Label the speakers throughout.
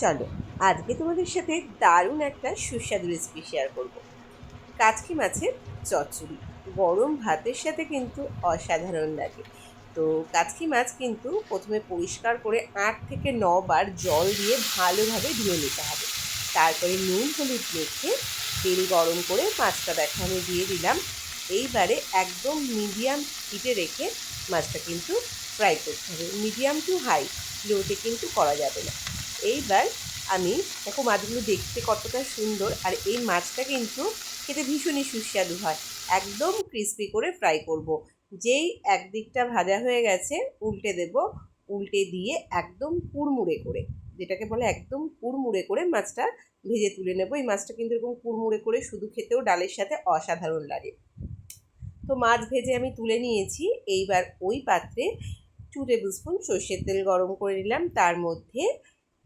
Speaker 1: চলো, আজকে তোমাদের সাথে দারুণ একটা সুস্বাদু রেসিপি শেয়ার করব। কাচকি মাছের চচ্চড়ি, গরম ভাতের সাথে কিন্তু অসাধারণ লাগে। তো কাচকি মাছ কিন্তু প্রথমে পরিষ্কার করে আট থেকে ন বার জল দিয়ে ভালোভাবে ধুয়ে নিতে হবে। তারপরে নুন, হলুদ মেখে তেল গরম করে মাছটা দেখা আমি দিয়ে দিলাম। এইবারে একদম মিডিয়াম হিটে রেখে মাছটা কিন্তু ফ্রাই করতে হবে। মিডিয়াম টু হাই লোতে কিন্তু করা যাবে না। এইবার আমি দেখো মাছগুলো দেখতে কতটা সুন্দর, আর এই মাছটা কিন্তু খেতে ভীষণই সুস্বাদু হয়। একদম ক্রিস্পি করে ফ্রাই করব। যেই একদিকটা ভাজা হয়ে গেছে, উল্টে দেব, উল্টে দিয়ে একদম কুড়মুড়ে করে, যেটাকে বলে একদম কুড়মুড়ে করে মাছটা ভেজে তুলে নেব। এই মাছটা কিন্তু এরকম কুড়মুড়ে করে শুধু খেতেও ডালের সাথে অসাধারণ লাগে। তো মাছ ভেজে আমি তুলে নিয়েছি, এইবার ওই পাত্রে টু টেবিল স্পুন সর্ষের তেল গরম করে নিলাম। তার মধ্যে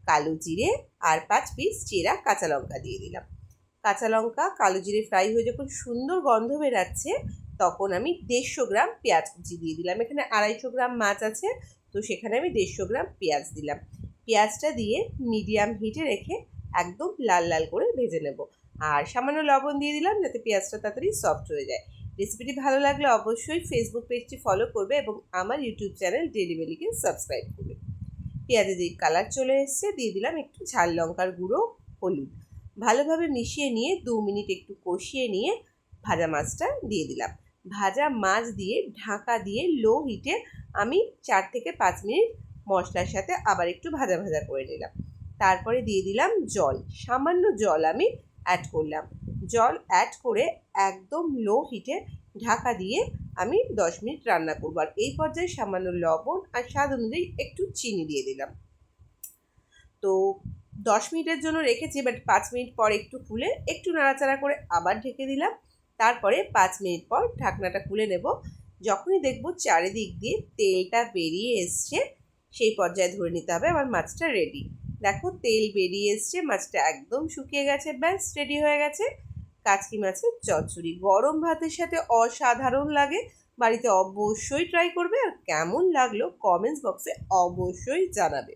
Speaker 1: কালো জিরে আর পাঁচ পিস চেরা কাঁচা লঙ্কা দিয়ে দিলাম। কাঁচা লঙ্কা, কালো জিরে ফ্রাই হয়ে যখন সুন্দর গন্ধ বেরাচ্ছে, তখন আমি দেড়শো গ্রাম পেঁয়াজ কুচি দিয়ে দিলাম। এখানে আড়াইশো গ্রাম মাছ আছে, তো সেখানে আমি দেড়শো গ্রাম পেঁয়াজ দিলাম। পেঁয়াজটা দিয়ে মিডিয়াম হিটে রেখে একদম লাল লাল করে ভেজে নেব। আর সামান্য লবণ দিয়ে দিলাম যাতে পেঁয়াজটা তাড়াতাড়ি সফট হয়ে যায়। রেসিপিটি ভালো লাগলে অবশ্যই ফেসবুক পেজটি ফলো করবে এবং আমার ইউটিউব চ্যানেল ডেলি বেলিকে সাবস্ক্রাইব করবে। পেঁয়াজে যে কালার চলে এসছে, দিয়ে দিলাম একটু ঝাল লঙ্কার গুঁড়ো, হলুদ। ভালোভাবে মিশিয়ে নিয়ে দু মিনিট একটু কষিয়ে নিয়ে ভাজা মাছটা দিয়ে দিলাম। ভাজা মাছ দিয়ে ঢাকা দিয়ে লো হিটে আমি চার থেকে পাঁচ মিনিট মশলার সাথে আবার একটু ভাজা ভাজা করে নিলাম। তারপরে দিয়ে দিলাম জল। সামান্য জল আমি অ্যাড করলাম। জল অ্যাড করে একদম লো হিটে ঢাকা দিয়ে আমি দশ মিনিট রান্না করব। আর এই পর্যায়ে সামান্য লবণ আর স্বাদ অনুযায়ী একটু চিনি দিয়ে দিলাম। তো দশ মিনিটের জন্য রেখেছি বাট পাঁচ মিনিট পর একটু খুলে একটু নাড়াচাড়া করে আবার ঢেকে দিলাম। তারপরে পাঁচ মিনিট পর ঢাকনাটা খুলে নেব। যখনই দেখব চারিদিক দিয়ে তেলটা বেরিয়ে এসছে, সেই পর্যায়ে ধরে নিতে হবে আমার মাছটা রেডি দেখো তেল বেরিয়ে এসছে, মাছটা একদম শুকিয়ে গেছে, ব্যাস রেডি হয়ে গেছে। কাচকি মাছের চচ্চড়ি। গরম ভাতের সাথে অসাধারণ লাগে। বাড়িতে অবশ্যই ট্রাই করবে আর কেমন লাগল কমেন্টস বক্সে অবশ্যই জানাবে।